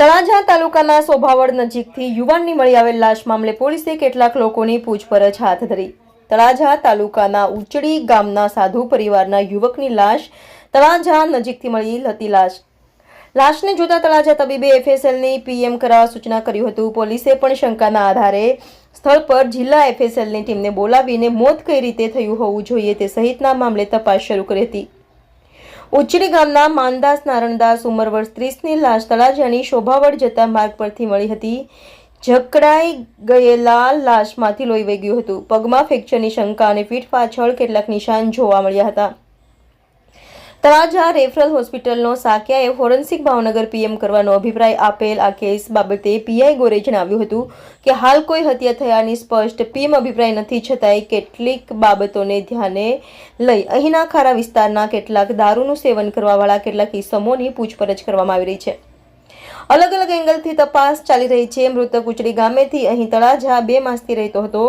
તળાજા તાલુકાના સોભાવડ નજીકથી યુવાનની મળી આવેલ લાશ મામલે પોલીસે કેટલાક લોકોની પૂછપરછ હાથ ધરી. તળાજા તાલુકાના ઉચડી ગામના સાધુ પરિવારના યુવકની લાશ તળાજા નજીકથી મળી હતી લાશ. લાશને જોતા તળાજા તબીબે એફએસએલની પીએમ કરવા સૂચના કર્યું હતું. પોલીસે પણ શંકાના આધારે સ્થળ પર જિલ્લા એફએસએલની ટીમને બોલાવીને મોત કઈ રીતે થયું હોવું જોઈએ તે સહિતના મામલે તપાસ શરૂ કરી હતી. ઉચડી ગામના માનદાસ નારણદાસ ઉંમર વર્ષ ત્રીસની લાશ તળાજાની શોભાવડ જતા માર્ગ પરથી મળી હતી. જકડાઈ ગયેલા લાશમાંથી લોહી વહી ગયું હતું. પગમાં ફ્રેક્ચરની શંકા અને પીઠ પાછળ કેટલાક નિશાન જોવા મળ્યા હતા. તળાજા રેફરલ હોસ્પિટલનો સાકિયાએ ફોરેન્સિક ભાવનગર પીએમ કરવાનો અભિપ્રાય આપેલ આ કેસ બાબતે પીઆઈ ગોરે જણાવ્યું હતું કે હાલ કોઈ હત્યા થયાની સ્પષ્ટ પીએમ અભિપ્રાય નથી, છતાંય કેટલીક બાબતોને ધ્યાને લઈ અહીંના ખારા વિસ્તારના કેટલાક દારૂનું સેવન કરવાવાળા કેટલાક ઇસમોની પૂછપરછ કરવામાં આવી રહી છે. અલગ અલગ એંગલથી તપાસ ચાલી રહી છે. મૃતક ઉચડી ગામેથી અહીં તળાજા બે માસથી રહેતો હતો.